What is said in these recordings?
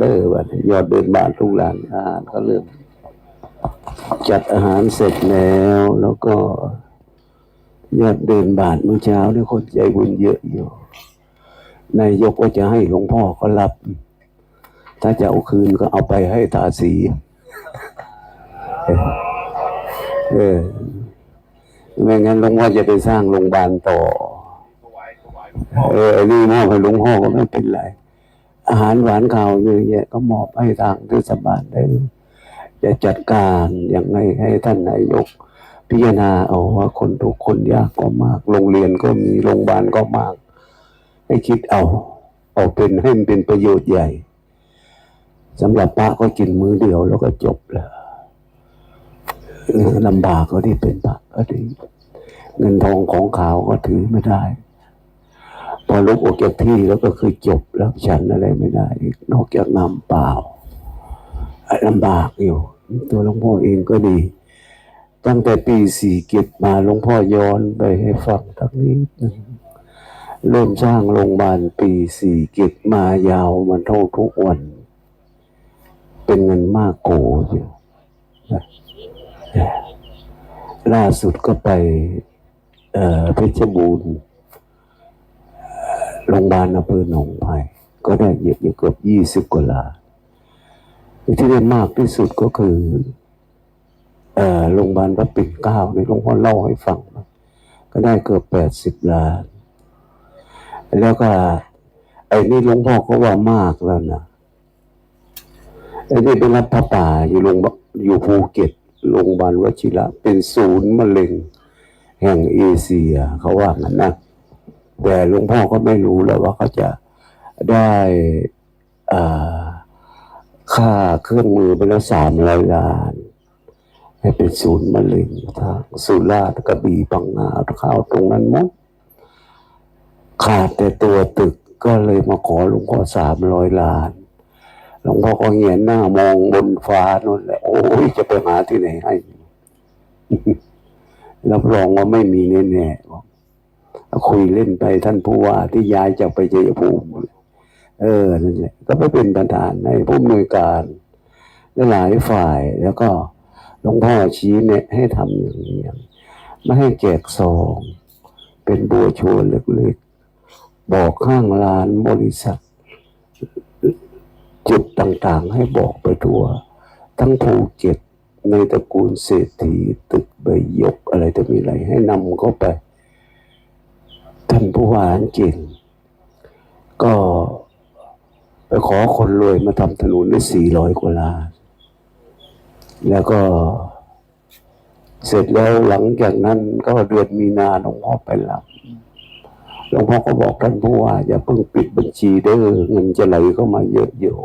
เด้อว่ายอดเดินบานทุกหลานอาหารก็เริ่มจัดอาหารเสร็จแล้วแล้วก็ยอดเดินบาทเมื่อเช้าเนี่ยคนใจบุญเยอะอยู่ นายกว่าจะให้หลวงพ่อก็รับ ถ้าจะเอาคืนก็เอาไปให้ตาสี เออไม่งั้นหลวงพ่อจะไปสร้างโรงพยาบาลต่อ เออนี่มอบให้หลวงพ่อก็ไม่เป็นไร อาหารหวานข้าวเยอะแยะก็มอบให้ทางเทศบาลได้จะจัดการอย่างไงให้ท่านนายก พิจารณาเอาว่าคนทุกคนยากก็มาก โรงเรียนก็มีโรงพยาบาลก็มาก ให้คิดเอาเอาเป็นให้มันเป็นประโยชน์ใหญ่สำหรับพระก็กินมือเดียวแล้วก็จบแล้วลำบากก็ที่เป็นพระก็ดีเงินทองของขาวก็ถือไม่ได้ พอลุกออกจากที่แล้วก็คือจบแล้วฉันอะไรไม่ได้อีกนอกจากน้ำเปล่าลำบากอยู่ ตัวหลวงพ่อเองก็ดี ตั้งแต่ปีสี่เก็บมาหลวงพ่อย้อนไปให้ฟังทักนิดนึงเริ่มสร้างโรงพยาบาลปีสี่เก็บมายาวมันเท่าทุกวัน เป็นเงินมากโกอยู่ล่าสุดก็ไป เอ่อเพชรบูรณ์ โรงพยาบาลอำเภอหนองไผ่ก็ได้เยอะอยู่เกือบยี่สิบกว่าล้านที่ได้มากที่สุดก็คือโรงพยาบาลพระปิ่นเกล้าในหลวงพ่อเล่าให้ฟังก็ได้เกือบแปดสิบล้าน แล้วก็ ไอ้นี่หลวงพ่อก็ว่ามากแล้วนะไอ้นี่เป็นรับพระป่าอยู่โรงอยู่ภูเก็ตโรงพยาบาลวชิระเป็นศูนย์มะเร็ง แห่งเอเชียเขาว่างั้นนะ แต่หลวงพ่อก็ไม่รู้แล้วว่าเขาจะได้ค่าเครื่องมือไปแล้วสามร้อยล้านให้เป็นศูนย์มะเร็งทางสุราษฎร์กระบี่ปังงาข้าวตรงนั้นหมดขาดแต่ตัวตึกก็เลยมาขอหลวงพ่อสามร้อยล้าน หลวงพ่อก็เหียนหน้ามองบนฟ้านั่นแหละ โอ้ยจะไปหาที่ไหนให้รับรองว่าไม่มีแน่ๆบอก คุยเล่นไปท่านผู้ว่าที่ย้ายจากไปเจยภูมิ เออนั่นแหละก็ไปเป็นประธานในผู้อำนวยการหลายฝ่ายแล้วก็หลวงพ่อชี้แนะให้ทำอย่างนี้ไม่ให้แจกซอง เป็นบัวชว์เล็กๆ บอกข้างร้านบริษัท จุดต่างๆ ให้บอกไปทั่ว ทั้งภูเก็ตในตระกูลเศรษฐีตึกใบยกอะไรจะมีอะไรให้นำเข้าไป ท่านผู้ว่าเก่งก็ไปขอคนรวยมาทำถนนได้สี่ร้อยกว่าล้าน แล้วก็เสร็จแล้วหลังจากนั้นก็เดือนมีนาหลวงพ่อไปรับหลวงพ่อก็บอกท่านผู้ว่า อย่าเพิ่งปิดบัญชีเด้อเงินจะไหลเข้ามาเยอะอยู่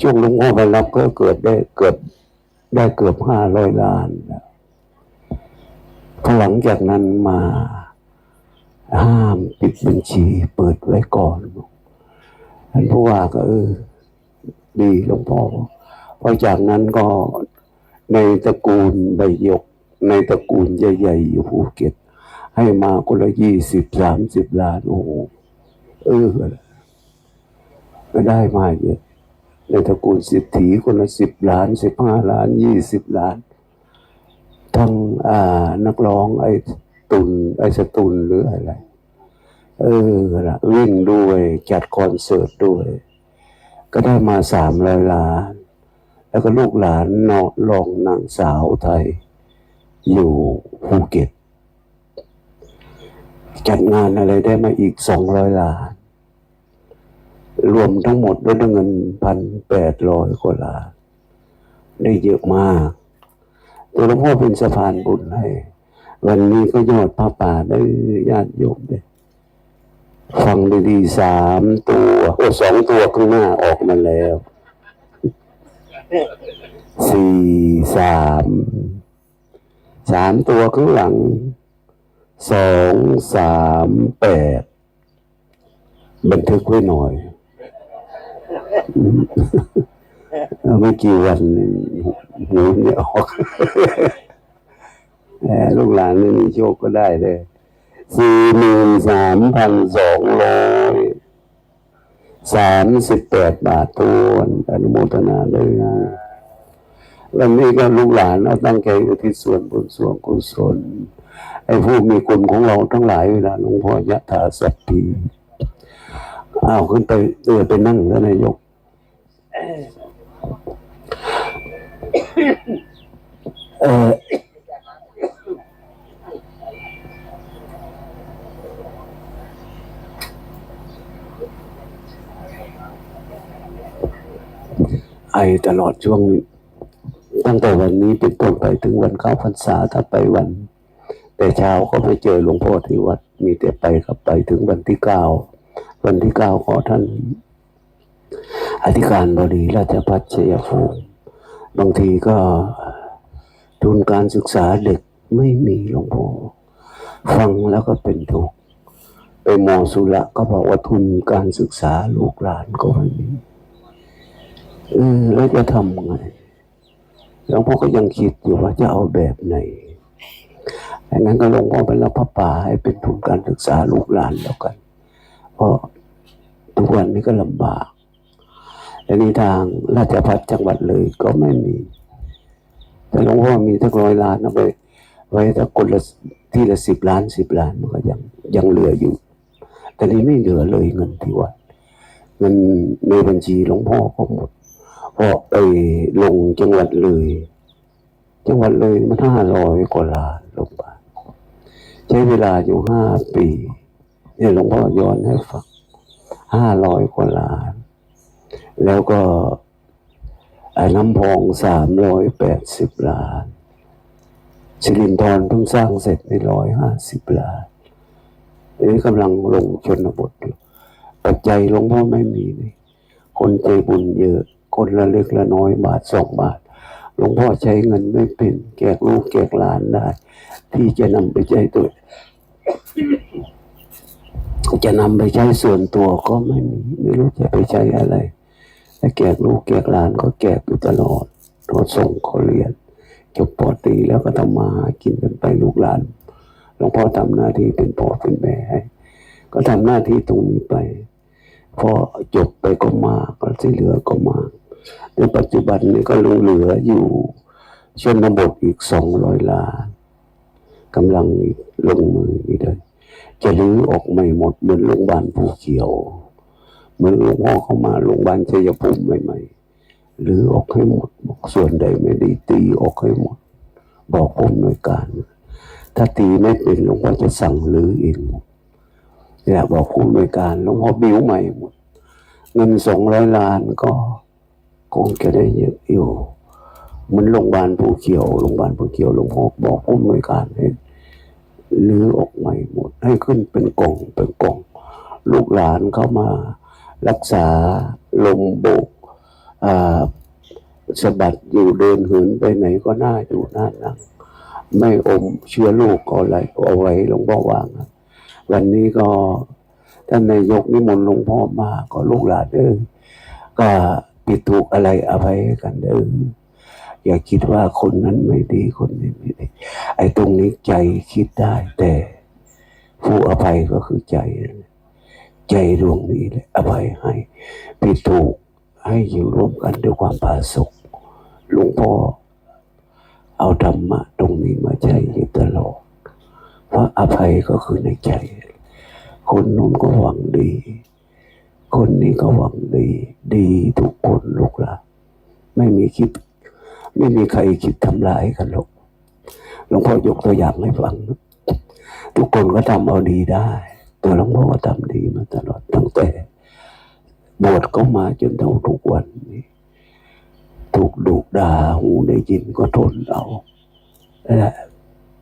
ช่วงหลวงพ่อไปรับก็เกิดได้เกือบได้เกือบห้าร้อยล้านแล้วพอหลังจากนั้นมา ห้ามปิดบัญชี เปิดไว้ก่อนท่านผู้ว่าก็เออดีหลวงพ่อเพราะจากนั้นก็ในตระกูลใบยก ในตระกูลใหญ่ๆอยู่ภูเก็ต ให้มาคนละยี่สิบสามสิบล้านโอ้โหเออก็ได้มาเยอะในตระกูลสิทธิคนละสิบล้านสิบห้าล้านยี่สิบล้าน ทั้งอ่านักร้องไอ้ ตุนไอ้สตุนหรืออะไร เออละวิ่งด้วยจัดคอนเสิร์ตด้วย ก็ได้มาสามร้อยล้าน แล้วก็ลูกหลานนอลองนางสาวไทย อยู่ภูเก็ต จัดงานอะไรได้มาอีกสองร้อยล้าน รวมทั้งหมดด้วยเงินพันแปดร้อยกว่าล้าน ได้เยอะมากตัวหลวงพ่อเป็นสะพานบุญให้ วันนี้ก็ยอดพระป่าได้ญาติโยมเลยฟังดีๆสามตัวโอ้สองตัวข้างหน้าออกมาแล้วสี่สามสามตัวข้างหลังสองสามแปดบันทึกไว้หน่อยไม่กี่วันหูเนี่ยออก ลูกหลานไม่มีโชคก็ได้เลยสี่หมื่นสามพันสองร้อยสามสิบแปดบาททวนอนุโมทนาเลยนะวันนี้ก็ลูกหลานเอาตั้งใจอุทิศส่วนบุญส่วนกุศลไอ้ผู้มีคุณของเราทั้งหลายเวลาหลวงพ่อยะถาสัพพีอ้าวขึ้นไปเออไปนั่งแล้วนายกเออ ไอตลอดช่วงนี้ตั้งแต่วันนี้เป็นต้นไปถึงวันเข้าพรรษาถ้าไปวัน แต่เช้าก็ไม่เจอหลวงพ่อที่วัด มีแต่ไปกับไปถึงวันที่เก้าวันที่เก้าขอท่าน อธิการบดีราชพัฒชัยภูมิบางทีก็ทุนการศึกษาเด็กไม่มีหลวงพ่อฟังแล้วก็เป็นทุกข์ไปมอสุระก็บอกว่าทุนการศึกษาลูกหลานก็ไม่มี เออแล้วจะทำไงหลวงพ่อก็ยังคิดอยู่ว่าจะเอาแบบไหนดังนั้นก็หลวงพ่อเป็นรับพระป่าให้เป็นทุนการศึกษาลูกหลานแล้วกัน เพราะทุกวันนี้ก็ลำบากและนี่ทางราชพัฒจังหวัดเลยก็ไม่มี แต่หลวงพ่อมีทั้งร้อยล้านเอาไปไว้ถ้าคนละที่ละสิบล้านสิบล้านมันก็ยังยังเหลืออยู่ แต่นี้ไม่เหลือเลยเงินที่วัดเงินในบัญชีหลวงพ่อก็หมด เพราะไปลงจังหวัดเลย จังหวัดเลยมันห้าร้อยกว่าล้านลงไปใช้เวลาอยู่ห้าปีเนี่ยหลวงพ่อย้อนให้ฟังห้าร้อยกว่าล้าน แล้วก็ไอ้น้ำพองสามร้อยแปดสิบล้านสิรินทรเพิ่งสร้างเสร็จในร้อยห้าสิบล้านอันนี้กำลังลงชนบทอยู่ปัจจัยหลวงพ่อไม่มีเลยคนใจบุญเยอะ คนละเล็กละน้อยบาทสองบาท หลวงพ่อใช้เงินไม่เป็นแจกลูกแจกหลานได้ ที่จะนำไปใช้ตัว จะนำไปใช้ส่วนตัวก็ไม่มี ไม่รู้จะไปใช้อะไรแต่แจกลูกแจกหลานก็แจกอยู่ตลอดโดนส่งเขาเรียนจบปอตีแล้วก็ทำมาหากินกันไปลูกหลานหลวงพ่อทำหน้าที่เป็นพ่อเป็นแม่ให้ก็ทำหน้าที่ตรงนี้ไป พอจบไปก็มากแล้วที่เหลือก็มาก ในปัจจุบันนี้ก็ลงเหลืออยู่ชนบทอีกสองร้อยล้านกำลังลงมืออีกเลยจะรื้อออกไม่หมดเหมือนโรงพยาบาลภูเขียว เหมือนหลวงพ่อเข้ามาโรงพยาบาลชัยภูมิใหม่ๆหรือออกให้หมดบอกส่วนใดไม่ดีตีออกให้หมด บอกผู้อำนวยการ ถ้าตีไม่เป็นหลวงพ่อจะสั่งรื้อเองหมดเนี่ยบอกผู้อำนวยการหลวงพ่อบิ้วใหม่หมดเงินสองร้อยล้านก็ คงจะได้เยอะอยู่เหมือนโรงพยาบาลภูเขียวโรงพยาบาลภูเขียวหลวงพ่อบอกผู้อำนวยการให้รื้อออกใหม่หมด ให้ขึ้นเป็นกล่องเป็นกล่อง ลูกหลานเข้ามารักษาลมโบกอ่าสะบัดอยู่เดินเหินไปไหนก็น่าอยู่น่านั่งไม่อมเชื้อลูกก็อะไรเอาไว้หลวงพ่อวางวันนี้ก็ท่านนายกนิมนต์หลวงพ่อมาก็ลูกหลานเด้อก็ ผิดถูกอะไรอภัยกันเด้ออย่าคิดว่าคนนั้นไม่ดีคนนี้ไม่ดี ไอ้ตรงนี้ใจคิดได้ แต่ผู้อภัยก็คือใจ ใจดวงนี้แหละอภัยให้ผิดถูกให้อยู่ร่วมกันด้วยความผาสุกหลวงพ่อเอาธรรมะตรงนี้มาใช้อยู่ตลอดเพราะอภัยก็คือในใจ คนนู้นก็หวังดี คนนี้ก็หวังดี ดีทุกคนลูกหลานไม่มีคิด ไม่มีใครคิดทำร้ายกันหรอกหลวงพ่อยกตัวอย่างให้ฟัง ทุกคนก็ทำเอาดีได้ ตัวหลวงพ่อก็ทำดีมาตลอดตั้งแต่บวชก็มาจนเท่าทุกวันนี้ถูกดุด่าหูได้ยินก็ทนเอาและ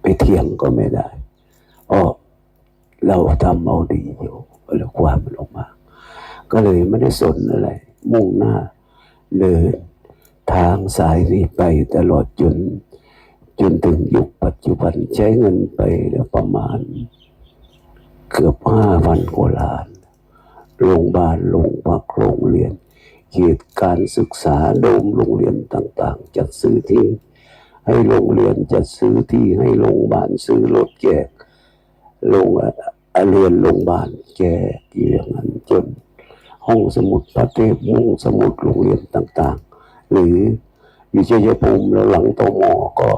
ไปเถียงก็ไม่ได้เพราะเราทำเอาดีอยู่แล้วความมันออกมา ก็เลยไม่ได้สนอะไร มุ่งหน้าเลยทางสายนี้ไปตลอดจน จนถึงยุคปัจจุบันใช้เงินไปแล้วประมาณ เกือบห้าพันกว่าล้านโรงพยาบาลโรงพักโรงเรียนเขตการศึกษาโดมโรงเรียนต่าง ๆ จัดซื้อที่ ให้โรงเรียนจัดซื้อที่ให้โรงพยาบาลซื้อรถแจกโรงเรียนโรงพยาบาลแจกอย่างนั้นจน ห้องสมุดพระเทพมุ่งสมุดโรงเรียนต่างๆ หรืออยู่เชัยภูมิแล้วหลังตมก็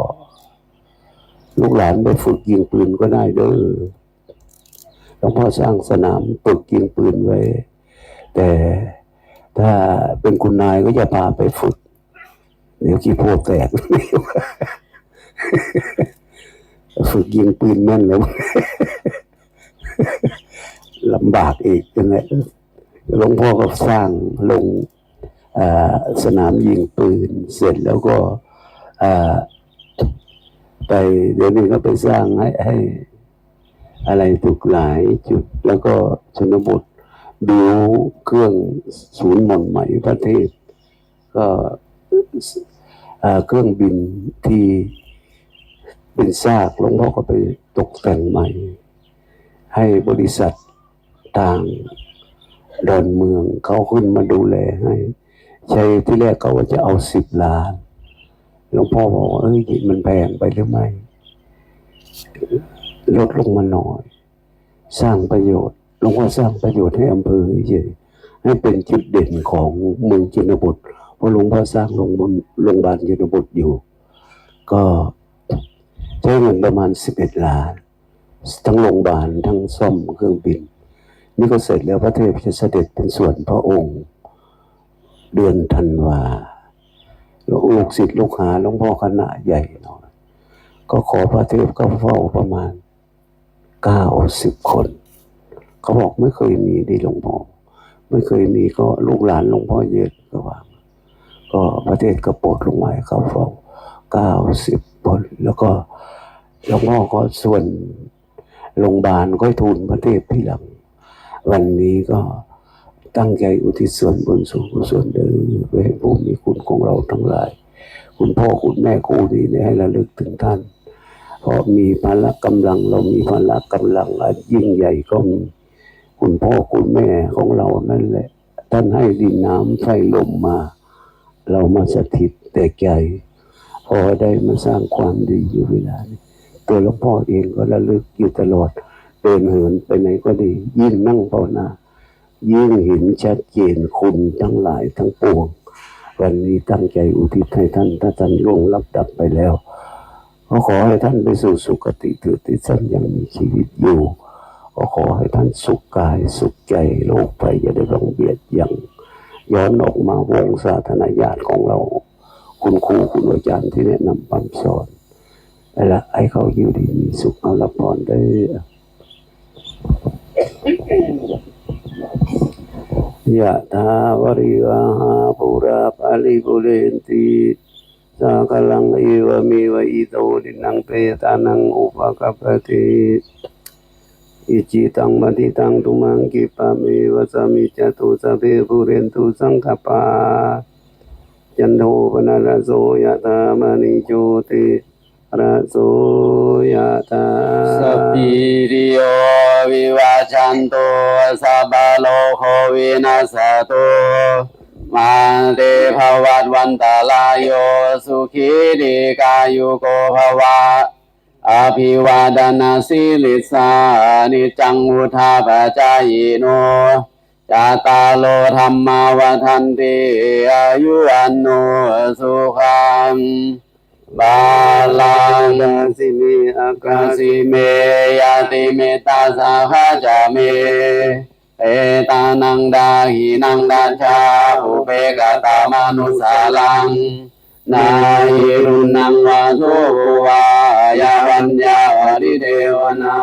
ลูกหลานไปฝึกยิงปืนก็ได้เด้อหลวงพ่อสร้างสนามฝึกยิงปืนไว้ แต่ถ้าเป็นคุณนายก็จะพาไปฝึก เดี๋ยวขี้โพดแตกฝึกยิงปืนแม่นแล้วลำบากอีกนั่นแหละ หลวงพ่อก็สร้างลงสนามยิงปืนเสร็จแล้วก็ไปเดี๋ยวนี้ก็ไปสร้างให้ให้อะไรถูกหลายจุด แล้วก็ชนบทดูเครื่องศูนย์หม่อนไหมประเทศ ก็เครื่องบินที่เป็นซากหลวงพ่อก็ไปตกแต่งใหม่ ให้บริษัทต่าง ดอนเมืองเขาขึ้นมาดูแลให้ใช้ที่แรกเขาว่าจะเอาสิบล้านหลวงพ่อบอกว่าเอ้ยมันแพงไปหรือไม่ลดลงมาหน่อย สร้างประโยชน์หลวงพ่อสร้างประโยชน์ให้อำเภอเฉยให้เป็นจุดเด่นของเมืองชนบทเพราะหลวงพ่อสร้างโรงโรงพยาบาลชนบทอยู่ ก็ใช้เงินประมาณสิบเอ็ดล้าน ทั้งโรงพยาบาลทั้งซ่อมเครื่องบิน นี่ก็เสร็จแล้วพระเทพจะเสด็จเป็นส่วนพระองค์ เดือนธันวาลูกศิษย์ลูกหาหลวงพ่อคณะใหญ่หน่อยก็ขอพระเทพก็เฝ้าประมาณเก้าสิบคน เขาบอกไม่เคยมีดีหลวงพ่อไม่เคยมีก็ลูกหลานหลวงพ่อเยอะก็ว่า ก็ประเทศก็โปรดลงมาเขาเฝ้าเก้าสิบคนแล้วก็หลวงพ่อก็ส่วนโรงพยาบาลก็ทูลพระเทพที่หลัง วันนี้ก็ตั้งใจอุทิศส่วนบุญส่วนกุศลเดินไปให้ผู้มีคุณของเราทั้งหลาย คุณพ่อคุณแม่ครูดีได้ให้ระลึกถึงท่าน เพราะมีพละกำลังเรามีพละกำลังอันยิ่งใหญ่ก็มีคุณพ่อคุณแม่ของเรานั่นแหละ ท่านให้ดินน้ำไฟลมมา เรามาสถิตแต่ใจพอได้มาสร้างความดีอยู่เวลานี้ตัวหลวงพ่อเองก็ระลึกอยู่ตลอด เดินเหินไปไหนก็ดี ยิ่งนั่งภาวนา ยิ่งเห็นชัดเจนคุณทั้งหลายทั้งปวง วันนี้ตั้งใจอุทิศให้ท่านถ้าท่านล่วงลับดับไปแล้วก็ขอให้ท่านไปสู่สุคติถิดที่ท่านยังมีชีวิตอยู่ก็ขอให้ท่านสุขกายสุขใจโลกไปอย่าได้ลงเบียดยังย้อนออกมาวงศาธนญาติของเรา คุณครูคุณอาจารย์ที่แนะนำคำสอนนั่นแหละให้เขาอยู่ดีมีสุขเอาละพรได้ ยะถาวริวหาปุราปาลิปุเรนติสากลังเอวเมวอิโตดินังเปตานังอุปกปปติอิจิตังมติตังตุมังกิปะเมวสมิจตุสพเพปุเรนตุสังคปาจันโทปนะรโสยะธามณิโชติ ระโสยะธาสัพพิริโยวิวาชันโตสัพพโลโควินัสโตมาเตภวัตวันตาลายโยสุขีริกายุโกภวะอภิวาดนาสิลิสานิจังวุธาปจายโนจาตาโลธรรมาวทันติอายุอันโนสุขัง บาลังลาสิเมอากาสิเมยาติเมตาสาหาจาเมเอตานังดาหินังดาชาอุเปกตามนุสาลังนาหิรุนังวาโสวายาวัญญาวริเทวนา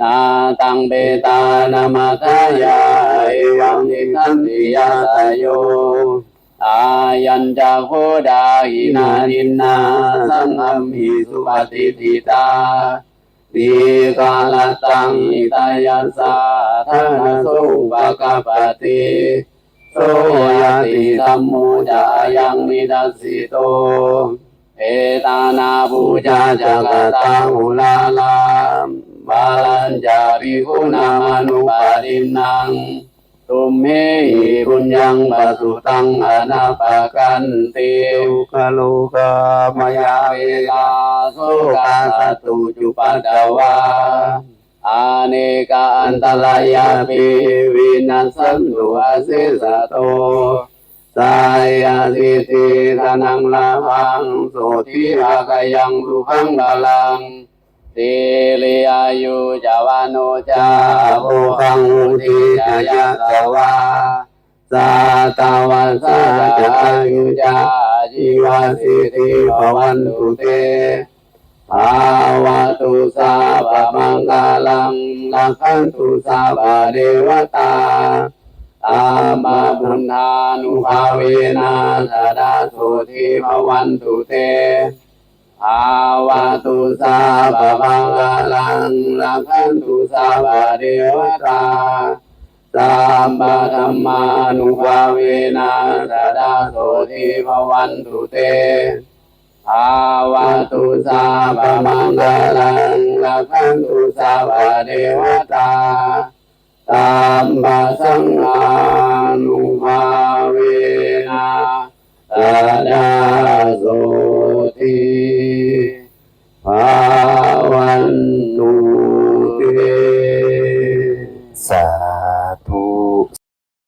นาตังเบตานามาทายาเอวังนิคันติยาตโยายัญจาโคดาหินานินนาสังอัมหิสุปฏิทิตาตีกาลตังอิตายัสสาทานสุปะกปติโสยติธัมโมจายังมิดัสสิโตเอตานาบูชาจักตังอุลาลามบาลัญจาภิกขุนามานุปารินัง ตุมเมหิปุญญังปะสุตังอนาปะกันติโลกาโลกามายายาเวลาโสกาสตุจุปัตตวาอาเนกาอันตรายาปิวินัสสันตุอาเสสะโตสายาสิทธิธนังลาภังโสทิอากายังสุขังบาลัง สิริอายุจาวานุจาโภคังุทิจายะสวาสาตาวันสาจายุจาจีวาสิทธิภวันตุเตภาวะตุสาปะมังกาลังลักขันตุสาปะเดวตาตามมาบุญธานุภาเวนะสดาสุทิภวันตุเต อาวะตุสาปะบังกาลังลัขันตุสาบะเดวตาสัมปะธรรมานุภาเวนะสดาโสติภวันตุเตอาวะตุสาปะมังกาลังลัขันตุสาบะเดวตาตัมปะสังฆานุภาเวนะตสดาโสติ ang